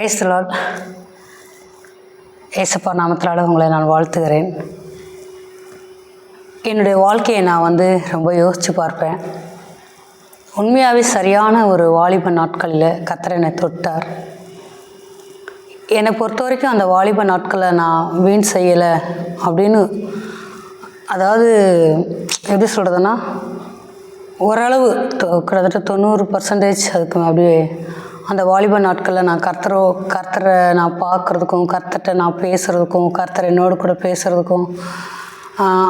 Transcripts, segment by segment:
ஏசலால் ஏசப்பா நாமத்தினால உங்களை நான் வாழ்த்துகிறேன். என்னுடைய வாழ்க்கையை நான் வந்து ரொம்ப யோசித்து பார்ப்பேன். உண்மையாகவே சரியான ஒரு வாலிப நாட்களில் கத்திரனை தொட்டார். என்னை பொறுத்த வரைக்கும் அந்த வாலிப நாட்களை நான் வீண் செய்யலை அப்படின்னு அதாவது எப்படி சொல்கிறதுனா ஓரளவு தொ- கிட்டத்தட்ட தொண்ணூறு பர்சன்டேஜ் அதுக்கு அப்படியே அந்த வாலிப நாட்களில் நான் கர்த்தரோ கர்த்தரை நான் பார்க்குறதுக்கும் கர்த்தர்கிட்ட நான் பேசுகிறதுக்கும் கர்த்தர் என்னோடு கூட பேசுகிறதுக்கும்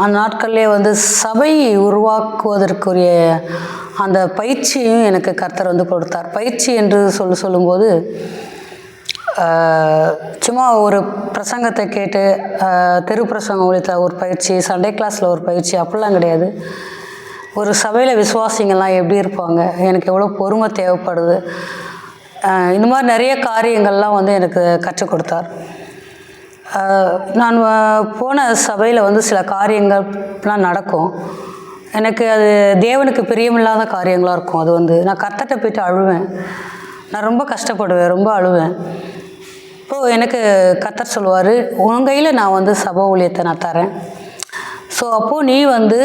அந்த நாட்கள்லேயே வந்து சபை உருவாக்குவதற்குரிய அந்த பயிற்சியும் எனக்கு கர்த்தர் வந்து கொடுத்தார். பயிற்சி என்று சொல்லி சொல்லும்போது சும்மா ஒரு பிரசங்கத்தை கேட்டு தெரு பிரசங்கம் ஒழித்த ஒரு பயிற்சி சண்டே கிளாஸில் ஒரு பயிற்சி அப்படிலாம் கிடையாது. ஒரு சபையில் விசுவாசிங்கள்லாம் எப்படி இருப்பாங்க? எனக்கு எவ்வளோ பொறுமை தேவைப்படுது? இந்த மாதிரி நிறைய காரியங்கள்லாம் வந்து எனக்கு கற்றுக் கொடுத்தார். நான் போன சபையில் வந்து சில காரியங்கள்லாம் நடக்கும். எனக்கு அது தேவனுக்கு பிரியமில்லாத காரியங்களாக இருக்கும். அது வந்து நான் கத்தட்ட போயிட்டு அழுவேன். நான் ரொம்ப கஷ்டப்படுவேன் ரொம்ப அழுவேன். இப்போது எனக்கு கத்தர் சொல்லுவார் உன் கையில் நான் வந்து சபை ஊழியத்தை நான் தரேன். ஸோ அப்போது நீ வந்து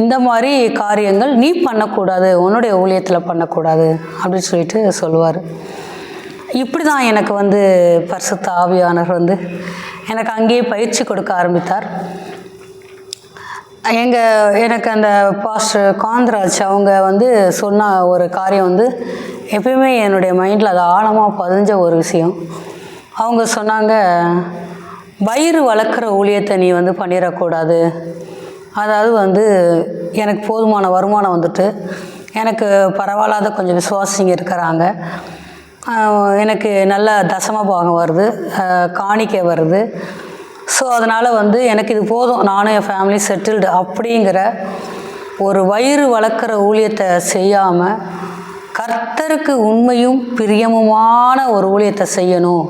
இந்த மாதிரி காரியங்கள் நீ பண்ணக்கூடாது உன்னுடைய ஊழியத்தில் பண்ணக்கூடாது அப்படின்னு சொல்லிட்டு சொல்லுவார். இப்படி தான் எனக்கு வந்து பரிசுத்த ஆவியானவர் வந்து எனக்கு அங்கேயே பயிற்சி கொடுக்க ஆரம்பித்தார். எங்கள் எனக்கு அந்த பாஸ்டர் காந்தராஜ் அவங்க வந்து சொன்ன ஒரு காரியம் வந்து எப்பயுமே என்னுடைய மைண்டில் அது ஆழமாக பதிஞ்ச ஒரு விஷயம். அவங்க சொன்னாங்க வயிறு வளர்க்குற ஊழியத்தை நீ வந்து பண்ணிடக்கூடாது. அதாவது வந்து எனக்கு போதுமான வருமானம் வந்துட்டு எனக்கு பரவாயில்லாத கொஞ்சம் விசுவாசிங்க இருக்கிறாங்க. எனக்கு நல்ல தசம பாகம் வருது காணிக்கை வருது. ஸோ அதனால் வந்து எனக்கு இது போதும். நானும் என் ஃபேமிலி செட்டில்டு அப்படிங்கிற ஒரு வயிறு வளர்க்குற ஊழியத்தை செய்யாமல் கர்த்தருக்கு உண்மையும் பிரியமுமான ஒரு ஊழியத்தை செய்யணும்.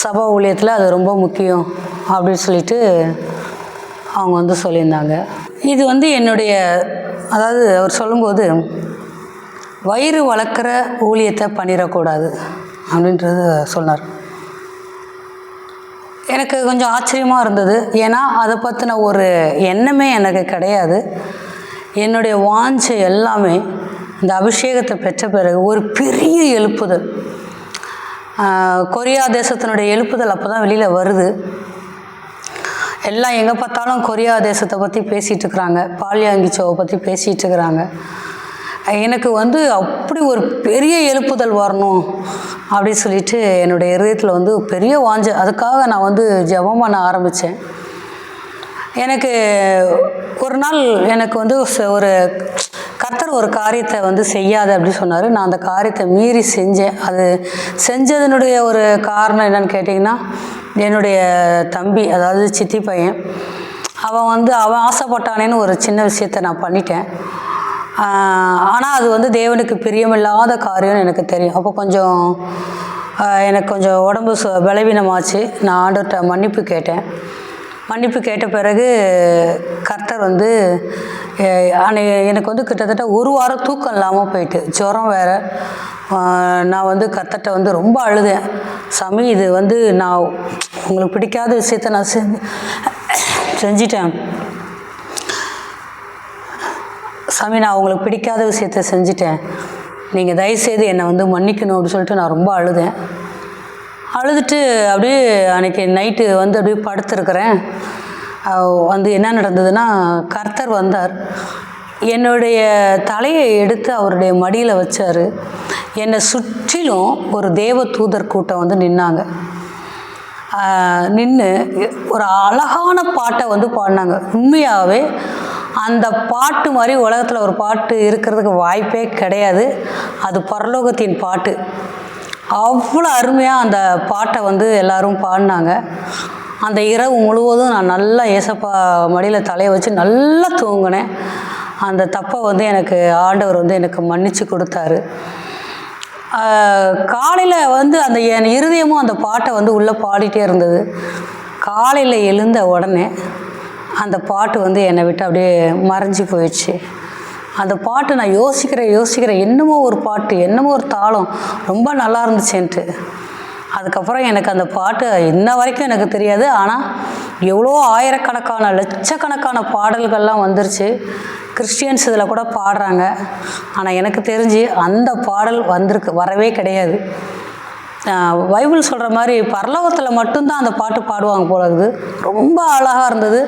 சபா ஊழியத்தில் அது ரொம்ப முக்கியம் அப்படின்னு சொல்லிட்டு அவங்க வந்து சொல்லியிருந்தாங்க. இது வந்து என்னுடைய அதாவது அவர் சொல்லும்போது வயிறு வளர்க்குற ஊழியத்தை பண்ணிடக்கூடாது அப்படின்றது சொன்னார். எனக்கு கொஞ்சம் ஆச்சரியமாக இருந்தது. ஏன்னா அதை பற்றின ஒரு எண்ணமே எனக்கு கிடையாது. என்னுடைய வாஞ்சை எல்லாமே இந்த அபிஷேகத்தை பெற்ற பிறகு ஒரு பெரிய எழுப்புதல். கொரியா தேசத்தினுடைய எழுப்புதல் அப்போ தான் வெளியில் வருது. எல்லாம் எங்கே பார்த்தாலும் கொரியா தேசத்தை பற்றி பேசிகிட்டு இருக்கிறாங்க பால்யாங்கிச்சோவை பற்றி பேசிகிட்டு இருக்கிறாங்க எனக்கு வந்து அப்படி ஒரு பெரிய எழுப்புதல் வரணும் அப்படி சொல்லிட்டு என்னுடைய இதயத்தில் வந்து பெரிய வாஞ்ச அதுக்காக நான் வந்து ஜபம் பண்ண ஆரம்பித்தேன் எனக்கு ஒரு நாள் எனக்கு வந்து ஒரு கர்த்தர் ஒரு காரியத்தை வந்து செய்யாத அப்படி சொன்னார். நான் அந்த காரியத்தை மீறி செஞ்சேன். அது செஞ்சதனுடைய ஒரு காரணம் என்னன்னு கேட்டிங்கன்னா என்னுடைய தம்பி அதாவது சித்தி பையன் அவன் வந்து அவன் ஆசைப்பட்டானேன்னு ஒரு சின்ன விஷயத்த நான் பண்ணிட்டேன். ஆனால் அது வந்து தேவனுக்கு பிரியமில்லாத காரியம்னு எனக்கு தெரியும். அப்போ கொஞ்சம் எனக்கு கொஞ்சம் உடம்பு சு பலவீனமாச்சு. நான் ஆண்டுகிட்ட மன்னிப்பு கேட்டேன். மன்னிப்பு கேட்ட பிறகு கர்த்தர் வந்து அன்னை- எனக்கு வந்து கிட்டத்தட்ட ஒரு வாரம் தூக்கம் இல்லாமல் போயிட்டு ஜுரம் வேறு. நான் வந்து கர்த்தர்கிட்ட வந்து ரொம்ப அழுதேன். சாமி இது வந்து நான் உங்களுக்கு பிடிக்காத விஷயத்த நான் செஞ்சு செஞ்சிட்டேன். சாமி நான் உங்களுக்கு பிடிக்காத விஷயத்த செஞ்சிட்டேன். நீங்கள் தயவுசெய்து என்னை வந்து மன்னிக்கணும் அப்படின்னு சொல்லிட்டு நான் ரொம்ப அழுதேன். அழுதுட்டு அப்படியே அன்றைக்கி நைட்டு வந்து அப்படியே படுத்திருக்கிறேன். வந்து என்ன நடந்ததுன்னா கர்த்தர் வந்தார். என்னுடைய தலையை எடுத்து அவருடைய மடியில் வச்சார். என்னை சுற்றிலும் ஒரு தேவ தூதர் கூட்டம் வந்து நின்னாங்க. நின்று ஒரு அழகான பாட்டை வந்து பாடினாங்க. உண்மையாகவே அந்த பாட்டு மாதிரி உலகத்தில் ஒரு பாட்டு இருக்கிறதுக்கு வாய்ப்பே கிடையாது. அது பரலோகத்தின் பாட்டு. அவ்வளோ அருமையாக அந்த பாட்டை வந்து எல்லாரும் பாடினாங்க. அந்த இரவு முழுவதும் நான் நல்லா ஏசப்பா மடியில் தலையை வச்சு நல்லா தூங்கினேன். அந்த தப்பை வந்து எனக்கு ஆண்டவர் வந்து எனக்கு மன்னித்து கொடுத்தாரு. காலையில் வந்து அந்த என் இருதயமும் அந்த பாட்டை வந்து உள்ளே பாடிட்டே இருந்தது. காலையில் எழுந்த உடனே அந்த பாட்டு வந்து என்னை விட்டு அப்படியே மறைஞ்சு போயிடுச்சு. அந்த பாட்டு நான் யோசிக்கிறேன் யோசிக்கிறேன். என்னமோ ஒரு பாட்டு என்னமோ ஒரு தாளம். ரொம்ப நல்லா இருந்துச்சுன்ட்டு. அதுக்கப்புறம் எனக்கு அந்த பாட்டு இன்ன வரைக்கும் எனக்கு தெரியாது. ஆனால் எவ்வளோ ஆயிரக்கணக்கான லட்சக்கணக்கான பாடல்கள்லாம் வந்துருச்சு. கிறிஸ்டியன்ஸ் இதில் கூட பாடுறாங்க. ஆனால் எனக்கு தெரிஞ்சு அந்த பாடல் வந்திருக்கு வரவே கிடையாது. பைபிள் சொல்கிற மாதிரி பரலோகத்தில் மட்டும்தான் அந்த பாட்டு பாடுவாங்க போல இருக்குது. ரொம்ப அழகாக இருந்தது.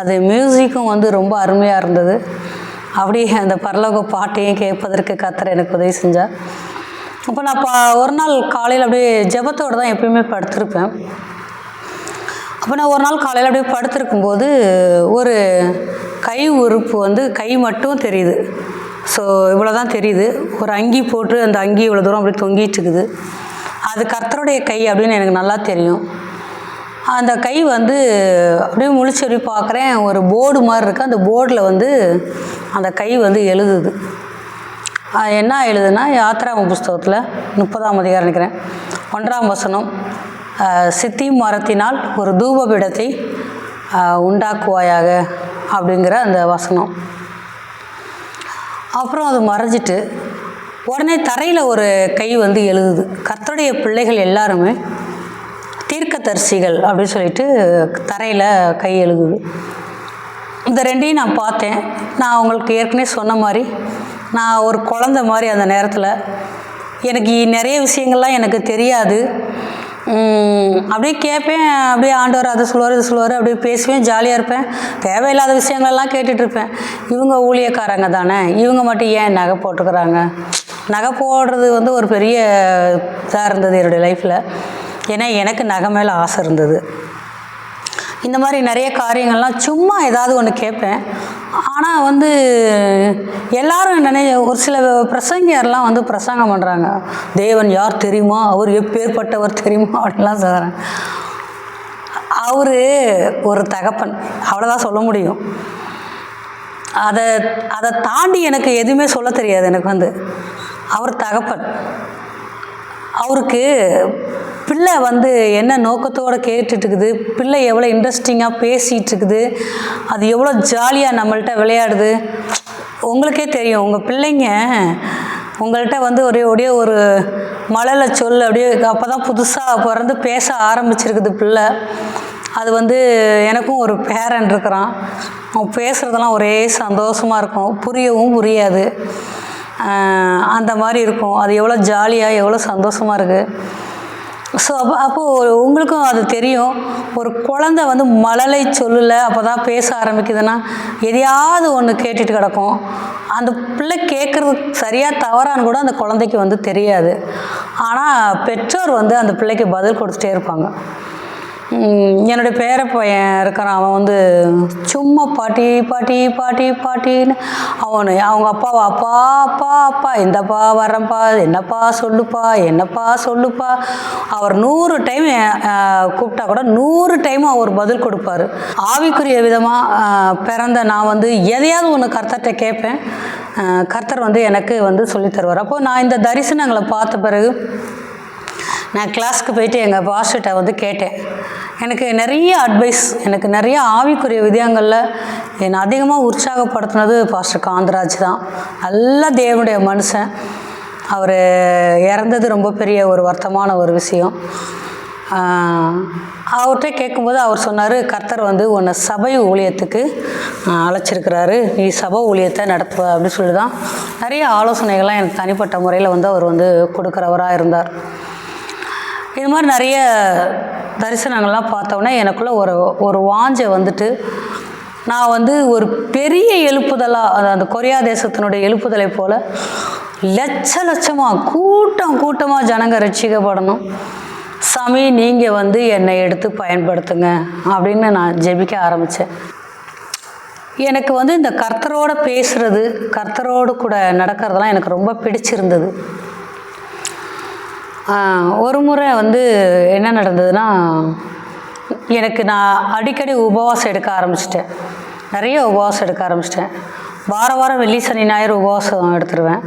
அது மியூசிக்கும் வந்து ரொம்ப அருமையாக இருந்தது. அப்படியே அந்த பரலோக பாட்டையும் கேட்பதற்கு கத்தர் எனக்கு உதவி செஞ்சார். அப்போ நான் பா ஒரு நாள் காலையில் அப்படியே ஜெபத்தோடு தான் எப்பயுமே படுத்திருப்பேன். அப்போ நான் ஒரு நாள் காலையில் அப்படியே படுத்திருக்கும்போது ஒரு கை உறுப்பு வந்து கை மட்டும் தெரியுது. ஸோ இவ்வளோ தான் தெரியுது. ஒரு அங்கி போட்டு அந்த அங்கி இவ்வளோ தூரம் அப்படியே தொங்கிட்டு இருக்குது. அது கர்த்தருடைய கை அப்படின்னு எனக்கு நல்லா தெரியும். அந்த கை வந்து அப்படியே முழிச்சு பார்க்குறேன். ஒரு போர்டு மாதிரி இருக்குது அந்த போர்டில் வந்து அந்த கை வந்து எழுதுது. என்ன எழுதுனா யாத்ராம புஸ்தகத்தில் முப்பதாம் அதிகாரம் நினைக்கிறேன். ஒன்றாம் வசனம் சித்தி மரத்தினால் ஒரு தூபபீடத்தை அஹ், உண்டாக்குவாயாக அப்படிங்கிற அந்த வசனம். அப்புறம் அது மறைஞ்சிட்டு உடனே தரையில் ஒரு கை வந்து எழுதுது. கர்த்தருடைய பிள்ளைகள் எல்லாருமே தீர்க்கதரிசிகள் அப்படின்னு சொல்லிட்டு தரையில் கை எழுதுது. இந்த ரெண்டையும் நான் பார்த்தேன். நான் அவங்களுக்கு ஏற்கனவே சொன்ன மாதிரி நான் ஒரு குழந்த மாதிரி அந்த நேரத்தில். எனக்கு நிறைய விஷயங்கள்லாம் எனக்கு தெரியாது. அப்படியே கேட்பேன் அப்படியே ஆண்டவர் அதை சொல்லுவார் இது சொல்லுவார் அப்படியே பேசுவேன் ஜாலியாக இருப்பேன். தேவையில்லாத விஷயங்கள்லாம் கேட்டுட்ருப்பேன் இவங்க ஊழியக்காரங்க தானே? இவங்க மட்டும் ஏன் நகை போட்டுக்கிறாங்க? நகை போடுறது வந்து ஒரு பெரிய இதாக இருந்தது என்னுடைய லைஃப்பில் ஏன்னா எனக்கு நகை மேலே ஆசை இருந்தது. இந்த மாதிரி நிறைய காரியங்கள்லாம் சும்மா ஏதாவது ஒன்று கேட்பேன். ஆனால் வந்து எல்லாரும் நினை ஒரு சில பிரசங்கியர்லாம் வந்து பிரசங்கம் பண்ணுறாங்க தேவன் யார் தெரியுமா? அவர் எப்பேற்பட்டவர் தெரியுமா? அப்படின்லாம் சொல்கிறேன் அவர் ஒரு தகப்பன். அவ்வளோதான் சொல்ல முடியும். அதை அதை தாண்டி எனக்கு எதுவுமே சொல்ல தெரியாது எனக்கு வந்து. அவர் தகப்பன். அவருக்கு பிள்ளை வந்து என்ன நோக்கத்தோடு கேட்டுட்டு இருக்குது பிள்ளை எவ்வளோ இன்ட்ரெஸ்டிங்காக பேசிகிட்டு இருக்குது அது எவ்வளோ ஜாலியாக நம்மள்கிட்ட விளையாடுது? உங்களுக்கே தெரியும் உங்கள் பிள்ளைங்க உங்கள்கிட்ட வந்து ஒரே ஒரே ஒரு மழலை சொல் அப்படியே அப்போ தான் புதுசாக பிறந்து பேச ஆரம்பிச்சிருக்குது பிள்ளை. அது வந்து எனக்கும் ஒரு பேரன் இருக்கிறான். அவன் பேசுகிறதெல்லாம் ஒரே சந்தோஷமாக இருக்கும். புரியவும் புரியாது. அந்த மாதிரி இருக்கும். அது எவ்வளோ ஜாலியாக எவ்வளோ சந்தோஷமாக இருக்குது ஸோ அப்போ அப்போது உங்களுக்கும் அது தெரியும். ஒரு குழந்தை வந்து மழலை சொல்லலை அப்போ தான் பேச ஆரம்பிக்குதுன்னா எதையாவது ஒன்று கேட்டுட்டு கிடக்கும். அந்த பிள்ளை கேட்குறது சரியாக தவறான்னு கூட அந்த குழந்தைக்கு வந்து தெரியாது. ஆனால் பெற்றோர் வந்து அந்த பிள்ளைக்கு பதில் கொடுத்துட்டே இருப்பாங்க. என்னுடைய பேர பையன் இருக்கிறான். அவன் வந்து சும்மா பாட்டி பாட்டி பாட்டி பாட்டின்னு அவனு அவங்க அப்பாவை அப்பா அப்பா அப்பா இந்தப்பா வரேன்ப்பா என்னப்பா சொல்லுப்பா என்னப்பா சொல்லுப்பா. அவர் நூறு டைம் கூப்பிட்டா கூட நூறு டைம் அவர் பதில் கொடுப்பாரு. ஆவிக்குரிய விதமாக பிறந்த நான் வந்து எதையாவது ஒன்று கர்த்தர்கிட்ட கேட்பேன். கர்த்தர் வந்து எனக்கு வந்து சொல்லித் தருவார். அப்போது நான் இந்த தரிசனங்களை பார்த்த பிறகு நான் கிளாஸ்க்கு போயிட்டு எங்கள் பாஸ்கிட்ட வந்து கேட்டேன். எனக்கு நிறைய அட்வைஸ் எனக்கு நிறைய ஆவிக்குரிய விதயங்களில் என்னை அதிகமாக உற்சாகப்படுத்தினது பாஸ்டர் காந்தராஜ் தான். நல்ல தேவனுடைய மனுஷன். அவர் இறந்தது ரொம்ப பெரிய ஒரு வருத்தமான ஒரு விஷயம். அவர்கிட்ட கேட்கும்போது அவர் சொன்னார் கர்த்தர் வந்து உன்னை சபை ஊழியத்துக்கு அழைச்சிருக்கிறாரு. நீ சபை ஊழியத்தை நடத்துவ அப்படின்னு சொல்லி தான் நிறைய ஆலோசனைகள்லாம் எனக்கு தனிப்பட்ட முறையில் வந்து அவர் வந்து கொடுக்குறவராக இருந்தார். இது மாதிரி நிறைய தரிசனங்கள்லாம் பார்த்தோன்னே எனக்குள்ளே ஒரு ஒரு வாஞ்சை வந்துட்டு நான் வந்து ஒரு பெரிய எழுப்புதலாக அது அந்த கொரியா தேசத்தினுடைய எழுப்புதலை போல் லட்ச லட்சமாக கூட்டம் கூட்டமாக ஜனங்க ரட்சிக்கப்படணும். சாமி நீங்கள் வந்து என்னை எடுத்து பயன்படுத்துங்க அப்படின்னு நான் ஜெபிக்க ஆரம்பித்தேன் எனக்கு வந்து இந்த கர்த்தரோடு பேசுகிறது கர்த்தரோடு கூட நடக்கிறதெல்லாம் எனக்கு ரொம்ப பிடிச்சிருந்தது. ஒரு முறை வந்து என்ன நடந்ததுன்னா எனக்கு நான் அடிக்கடி உபவாசம் எடுக்க ஆரம்பிச்சிட்டேன். நிறைய உபவாசம் எடுக்க ஆரம்பிச்சிட்டேன். வார வாரம் வெள்ளி சனி ஞாயிறு உபவாசம் எடுத்துருவேன்.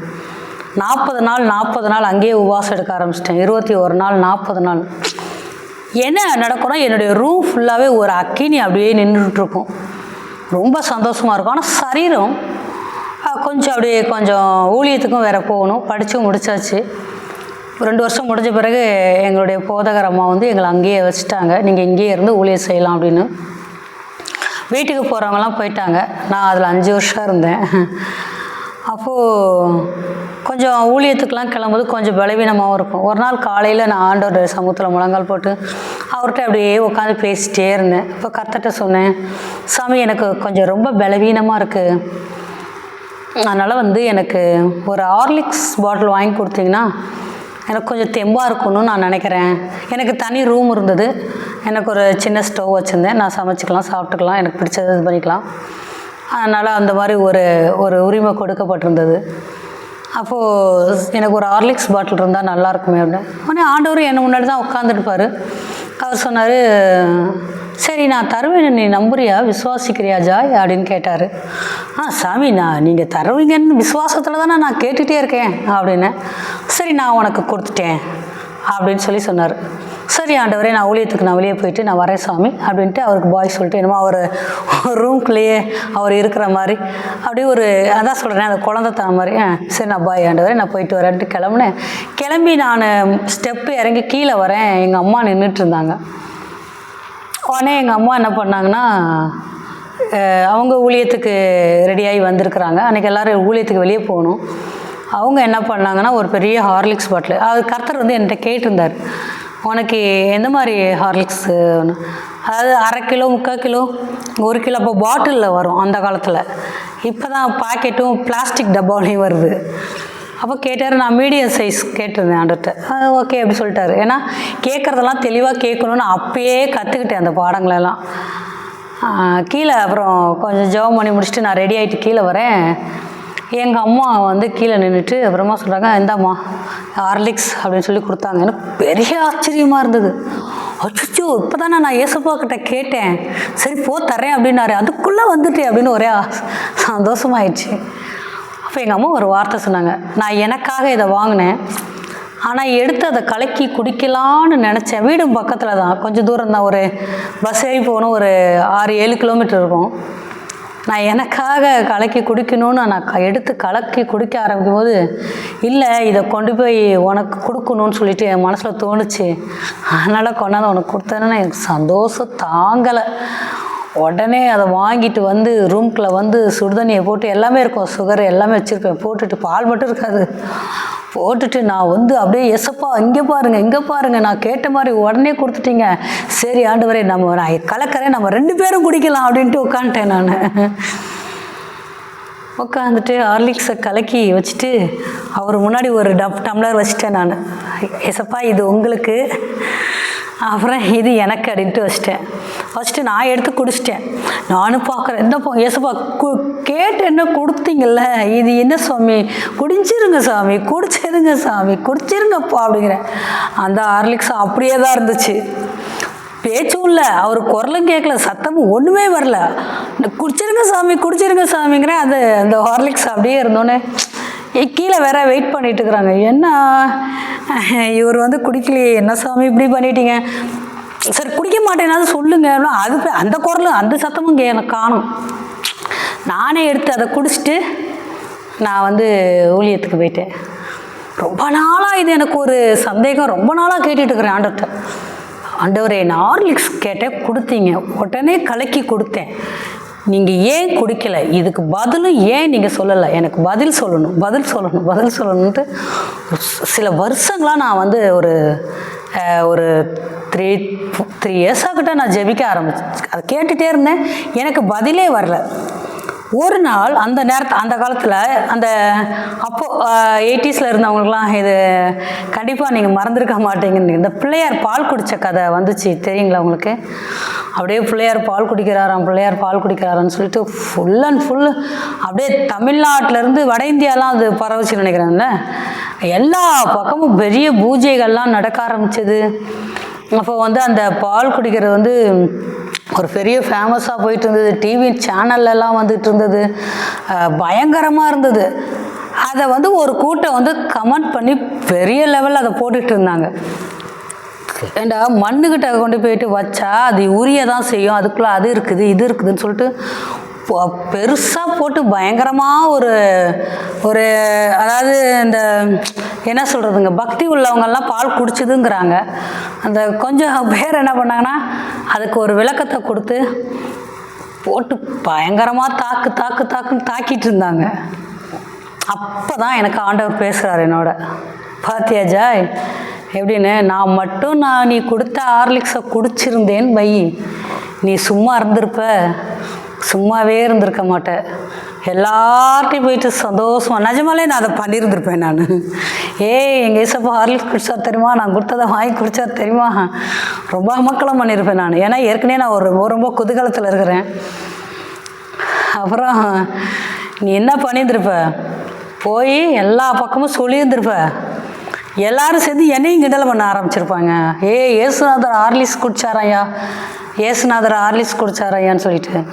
நாற்பது நாள் நாற்பது நாள் அங்கேயே உபவாசம் எடுக்க ஆரம்பிச்சிட்டேன். இருபத்தி ஒரு நாள் நாற்பது நாள். என்ன நடக்கும்னா என்னுடைய ரூம் ஃபுல்லாகவே ஒரு அக்கினி அப்படியே நின்றுட்டுருக்கும். ரொம்ப சந்தோஷமாக இருக்கும். ஆனால் சரீரம் கொஞ்சம் அப்படியே கொஞ்சம் ஊழியத்துக்கும் வேறு போகணும். படித்து முடிச்சாச்சு. ரெண்டு வருஷம் முடிஞ்ச பிறகு எங்களுடைய போதகர் அம்மா வந்து எங்களை அங்கேயே வச்சுட்டாங்க. நீங்கள் இங்கேயே இருந்து ஊழியர் செய்யலாம் அப்படின்னு. வீட்டுக்கு போகிறவங்கலாம் போயிட்டாங்க. நான் அதில் அஞ்சு வருஷம் இருந்தேன். அப்போது கொஞ்சம் ஊழியத்துக்கெலாம் கிளம்புது கொஞ்சம் பலவீனமாகவும் இருக்கும் ஒரு நாள் காலையில் நான் ஆண்டோட சமூகத்தில் முழங்கால் போட்டு அவர்கிட்ட அப்படியே உட்காந்து பேசிட்டே இருந்தேன். இப்போ கத்தட்ட சொன்னேன் சாமி எனக்கு கொஞ்சம் ரொம்ப பலவீனமாக இருக்குது அதனால் வந்து எனக்கு ஒரு ஹார்லிக்ஸ் பாட்டில் வாங்கி கொடுத்தீங்கன்னா எனக்கு கொஞ்சம் தெம்பாக இருக்கணும்னு நான் நினைக்கிறேன். எனக்கு தனி ரூம் இருந்தது. எனக்கு ஒரு சின்ன ஸ்டவ் வச்சுருந்தேன். நான் சமைச்சிக்கலாம் சாப்பிட்டுக்கலாம். எனக்கு பிடிச்சது இது பண்ணிக்கலாம். அதனால் அந்த மாதிரி ஒரு ஒரு உரிமை கொடுக்கப்பட்டிருந்தது. அப்போது எனக்கு ஒரு ஹார்லிக்ஸ் பாட்டில் இருந்தால் நல்லா இருக்குமே அப்படின்னு. உடனே ஆண்டவர் என்ன முன்னாடி தான் உட்காந்துருப்பார் அவர் சொன்னார் சரி நான் தருவேன் நீ நம்புறியா? விசுவாசிக்கிறியா ஜாய்? அப்படின்னு கேட்டார். ஆ சாமி நான் நீங்கள் தருவீங்கன்னு விசுவாசத்தில் தானே நான் கேட்டுகிட்டே இருக்கேன் அப்படின்னு. சரி நான் உனக்கு கொடுத்துட்டேன் அப்படின்னு சொல்லி சொன்னார். சரி ஆண்டவரே நான் ஊழியத்துக்கு நான் வெளியே போயிட்டு நான் வரேன் சாமி அப்படின்ட்டு அவருக்கு பாய் சொல்லிட்டு என்னமோ அவர் ரூம்குள்ளேயே அவர் இருக்கிற மாதிரி அப்படியே ஒரு அதான் சொல்கிறேன் அந்த குழந்தைத்தன மாதிரி. ஆ சரி நான் பாய் ஆண்டவரே நான் போயிட்டு வரேன்ட்டு கிளம்புனேன். கிளம்பி நான் ஸ்டெப்பு இறங்கி கீழே வரேன். எங்கள் அம்மா நின்றுட்டு இருந்தாங்க. உடனே எங்கள் அம்மா என்ன பண்ணாங்கன்னா அவங்க ஊழியத்துக்கு ரெடியாகி வந்திருக்கிறாங்க. அன்றைக்கி எல்லோரும் ஊழியத்துக்கு வெளியே போகணும். அவங்க என்ன பண்ணாங்கன்னா ஒரு பெரிய ஹார்லிக்ஸ் பாட்டில். அது கர்த்தர் வந்து என்கிட்ட கேட்டிருந்தார். உனக்கு எந்த மாதிரி ஹார்லிக்ஸ் வேணும்? அதாவது அரை கிலோ முக்கால் கிலோ ஒரு கிலோ. அப்போ பாட்டிலில் வரும் அந்த காலத்தில். இப்போ தான் பாக்கெட்டும் பிளாஸ்டிக் டப்பாலையும் வருது. அப்போ கேட்டார் நான் மீடியம் சைஸ் கேட்டிருந்தேன் ஆண்டர்கிட்ட ஓகே அப்படி சொல்லிட்டாரு. ஏன்னா கேட்குறதெல்லாம் தெளிவாக கேட்கணுன்னு அப்பயே கற்றுக்கிட்டேன் அந்த பாடங்களெல்லாம். கீழே அப்புறம் கொஞ்சம் ஜெபம் பண்ணி முடிச்சுட்டு நான் ரெடி ஆகிட்டு கீழே வரேன். எங்கள் அம்மா வந்து கீழே நின்றுட்டு அப்புறமா சொல்கிறாங்க இந்தாம்மா ஹார்லிக்ஸ் அப்படின்னு சொல்லி கொடுத்தாங்க. எனக்கு பெரிய ஆச்சரியமாக இருந்தது. அச்சோ இப்போ தானே நான் ஏசப்பா கிட்ட கேட்டேன். சரி போ தரேன் அப்படின்னாரு. அதுக்குள்ளே வந்துட்டு அப்படின்னு ஒரே சந்தோஷமாயிடுச்சு. அப்போ எங்கள் அம்மா ஒரு வார்த்தை சொன்னாங்க. நான் எனக்காக இதை வாங்கினேன். ஆனால் எடுத்து அதை கலக்கி குடிக்கலான்னு நினச்சேன். வீடும் பக்கத்தில் தான். கொஞ்சம் தூரம் தான். ஒரு பஸ் ஏறி போகணும். ஒரு ஆறு ஏழு கிலோமீட்டர் இருக்கும். நான் எனக்காக கலக்கி குடிக்கணும்னு நான் க- எடுத்து கலக்கி குடிக்க ஆரம்பிக்கும் போது இல்லை இதை கொண்டு போய் உனக்கு கொடுக்கணும்னு சொல்லிட்டு என் மனசில் தோணுச்சு. அதனால் கொண்டாந்து உனக்கு கொடுத்தேன்னு எனக்கு சந்தோஷம் தாங்கலை. உடனே அதை வாங்கிட்டு வந்து ரூம்குள்ளே வந்து சுடுதண்ணியை போட்டு எல்லாமே இருக்கும் சுகர் எல்லாமே வச்சுருப்பேன். போட்டுட்டு பால் மட்டும் இருக்காது. போட்டுட்டு நான் வந்து அப்படியே எசப்பா இங்கே பாருங்க இங்கே பாருங்கள் நான் கேட்ட மாதிரி உடனே கொடுத்துட்டீங்க. சரி ஆண்டவரே நம்ம நான் கலக்கிறேன் நம்ம ரெண்டு பேரும் குடிக்கலாம் அப்படின்ட்டு உட்காந்துட்டேன் நான். உட்காந்துட்டு ஹார்லிக்ஸை கலக்கி வச்சுட்டு அவர் முன்னாடி ஒரு டப் டம்ளர் வச்சுட்டேன் நான். எசப்பா இது உங்களுக்கு. அப்புறம் இது எனக்கு அப்படின்ட்டு வச்சிட்டேன். வச்சுட்டு நான் எடுத்து குடிச்சிட்டேன். நானும் பார்க்குறேன். என்ன பா ஏசப்பா கு கேட்டு என்ன கொடுத்தீங்கல்ல? இது என்ன சாமி? குடிச்சிருங்க சாமி குடிச்சிருங்க சாமி குடிச்சிருங்கப்பா அப்படிங்கிறேன். அந்த ஹார்லிக்ஸ் அப்படியே தான் இருந்துச்சு. பேச்சும் இல்லை அவர் குரலும் கேட்கல சத்தமும் ஒன்றுமே வரல. இந்த குடிச்சிருங்க சாமி குடிச்சிருங்க சாமிங்கிறேன். அது அந்த ஹார்லிக்ஸ் அப்படியே இருந்தோன்னே கீழே வேற வெயிட் பண்ணிட்டு இருக்கிறாங்க. என்ன? இவர் வந்து குடிக்கலையே. என்ன சாமி இப்படி பண்ணிட்டீங்க? சரி குடிக்க மாட்டேனாவது சொல்லுங்க. அப்படின்னா அது அந்த குரலும் அந்த சத்தமும் கே எனக்கு காணும். நானே எடுத்து அதை குடிச்சிட்டு நான் வந்து ஊழியத்துக்கு போயிட்டேன். ரொம்ப நாளாக இது எனக்கு ஒரு சந்தேகம். ரொம்ப நாளாக கேட்டுட்டு இருக்கிறேன் ஆண்டவர்கிட்ட. ஆண்டவரே நான் ஹார்லிக்ஸ் கேட்டேன் கொடுத்தீங்க. உடனே கலக்கி கொடுத்தேன். நீங்கள் ஏன் குடிக்கல? இதுக்கு பதிலும் ஏன் நீங்கள் சொல்லலை? எனக்கு பதில் சொல்லணும் பதில் சொல்லணும் பதில் சொல்லணுன்ட்டு சில வருஷங்களாக நான் வந்து ஒரு ஒரு த்ரீ த்ரீ இயர்ஸாக கிட்ட நான் ஜெபிக்க ஆரம்பிச்சேன் அதை கேட்டுகிட்டே இருந்தேன். எனக்கு பதிலே வரல. ஒரு நாள் அந்த நேரத்து அந்த காலத்தில் அந்த அப்போ எயிட்டிஸில் இருந்தவங்களுக்குலாம் இது கண்டிப்பாக நீங்கள் மறந்துருக்க மாட்டீங்கன்னு. இந்த பிள்ளையார் பால் குடித்த கதை வந்துச்சு தெரியுங்களா உங்களுக்கு? அப்படியே பிள்ளையார் பால் குடிக்கிறாராம் பிள்ளையார் பால் குடிக்கிறாரான்னு சொல்லிட்டு ஃபுல் அண்ட் ஃபுல் அப்படியே தமிழ்நாட்டிலேருந்து வட இந்தியாலாம் அது பரவச்சு நினைக்கிறாங்கல்ல எல்லா பக்கமும் பெரிய பூஜைகள்லாம் நடக்க ஆரம்பிச்சது. அப்போ வந்து அந்த பால் குடிக்கிறது வந்து ஒரு பெரிய ஃபேமஸாக போயிட்டு இருந்தது டிவி சேனல்லலாம் வந்துட்டு இருந்தது பயங்கரமாக இருந்தது. அதை வந்து ஒரு கூட்டம் வந்து கமெண்ட் பண்ணி பெரிய லெவலில் அதை போட்டுட்டு இருந்தாங்க ஏண்டா மண்ணுக்கிட்ட கொண்டு போயிட்டு வச்சா அது உரிய தான் செய்யும். அதுக்குள்ளே அது இருக்குது இது இருக்குதுன்னு சொல்லிட்டு பெருசாக போட்டு பயங்கரமாக ஒரு ஒரு அதாவது இந்த என்ன சொல்கிறதுங்க பக்தி உள்ளவங்கெல்லாம் பால் குடிச்சுதுங்கிறாங்க. அந்த கொஞ்சம் பேர் என்ன பண்ணாங்கன்னா அதுக்கு ஒரு விளக்கத்தை கொடுத்து போட்டு பயங்கரமாக தாக்கு தாக்கு தாக்குன்னு தாக்கிட்டு இருந்தாங்க. அப்போ தான் எனக்கு ஆண்டவர் பேசுகிறார் என்னோட. பாத்தியா ஜாய்? எப்படின்னு நான் மட்டும் நான் நீ கொடுத்த ஹார்லிக்ஸை குடிச்சிருந்தேன் பை நீ சும்மா இருந்திருப்ப. சும்மாவே இருந்திருக்க மாட்டேன். எல்லார்ட்டையும் போயிட்டு சந்தோஷமா நிஜமாலே நான் அதை பண்ணியிருந்திருப்பேன் நான். ஏய் எங்கள் ஏசப்பா ஹார்லிக்ஸ் குடிச்சா தெரியுமா? நான் கொடுத்ததை வாங்கி குடிச்சா தெரியுமா? ரொம்ப அமக்கலம் பண்ணியிருப்பேன் நான். ஏன்னா ஏற்கனவே நான் ஒரு ரொம்ப- ரொம்ப குதூகலத்தில் இருக்கிறேன். அப்புறம் நீ என்ன பண்ணியிருந்திருப்ப? போய் எல்லா பக்கமும் சொல்லியிருந்திருப்ப. எல்லாரும் சேர்ந்து என்னையும் கிண்டல் பண்ண ஆரம்பிச்சிருப்பாங்க. ஏ ஏசுநாதர் ஹார்லிக்ஸ் குடிச்சாராயா ஏசுநாதர் ஹார்லிக்ஸ் குடிச்சாராயான்னு சொல்லிட்டு.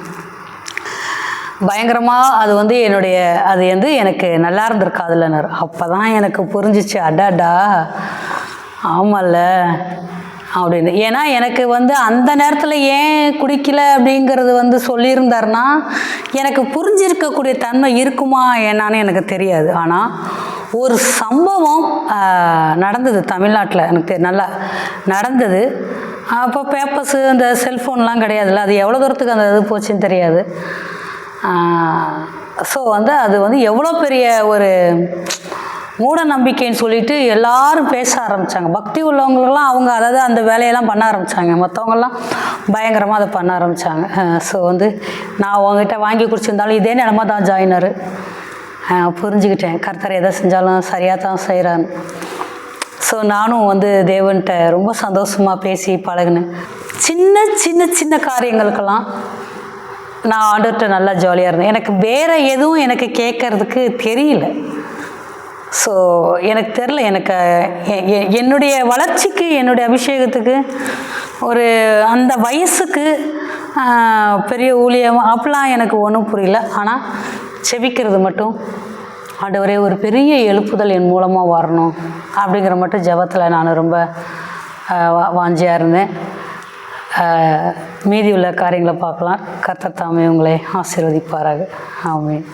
பயங்கரமாக அது வந்து என்னுடைய அது வந்து எனக்கு நல்லா இருந்திருக்காதுல்லனர் அப்போ தான் எனக்கு புரிஞ்சிச்சு அடாடா ஆமால்ல அப்படின்னு. ஏன்னா எனக்கு வந்து அந்த நேரத்தில் ஏன் குடிக்கல அப்படிங்கிறது வந்து சொல்லியிருந்தாருன்னா எனக்கு புரிஞ்சிருக்கக்கூடிய தன்மை இருக்குமா என்னான்னு எனக்கு தெரியாது. ஆனால் ஒரு சம்பவம் நடந்தது தமிழ்நாட்டில். எனக்கு நல்லா நடந்தது. அப்போ பேப்பர்ஸு இந்த செல்ஃபோன்லாம் கிடையாதுல்ல அது எவ்வளோ தூரத்துக்கு அந்த இது போச்சுன்னு தெரியாது. ஸோ வந்து அது வந்து எவ்வளோ பெரிய ஒரு மூட நம்பிக்கைன்னு சொல்லிட்டு எல்லாரும் பேச ஆரம்பித்தாங்க பக்தி உள்ளவங்களுக்கெல்லாம் அவங்க அதாவது அந்த வேலையெல்லாம் பண்ண ஆரம்பித்தாங்க மற்றவங்கெல்லாம் பயங்கரமாக அதை பண்ண ஆரம்பித்தாங்க ஸோ வந்து நான் உங்ககிட்ட வாங்கி குடிச்சிருந்தாலும் இதே நிலமா தான் ஜாயினர் புரிஞ்சுக்கிட்டேன். கர்த்தர் எதை செஞ்சாலும் சரியாக தான் செய்கிறான்னு ஸோ நானும் வந்து தேவன்கிட்ட ரொம்ப சந்தோஷமாக பேசி பழகினேன். சின்ன சின்ன சின்ன காரியங்களுக்கெல்லாம் நான் ஆண்டவர்கிட்ட நல்லா ஜாலியாக இருந்தேன். எனக்கு வேறு எதுவும் எனக்கு கேட்கறதுக்கு தெரியல. ஸோ எனக்கு தெரில எனக்கு என்னுடைய வளர்ச்சிக்கு என்னுடைய அபிஷேகத்துக்கு ஒரு அந்த வயசுக்கு பெரிய ஊழியம் அப்படிலாம் எனக்கு ஒன்றும் புரியல. ஆனால் செவிக்கிறது மட்டும் ஆண்டவரே ஒரு பெரிய எழுப்புதல் என் மூலமாக வரணும் அப்படிங்கிற மட்டும் ஜெபத்தில் நான் ரொம்ப வா- வாஞ்சியாக இருந்தேன். மீதி உள்ள காரியங்களை பார்க்கலாம். கர்த்தர் உங்களை ஆசீர்வதிப்பாராக. ஆமே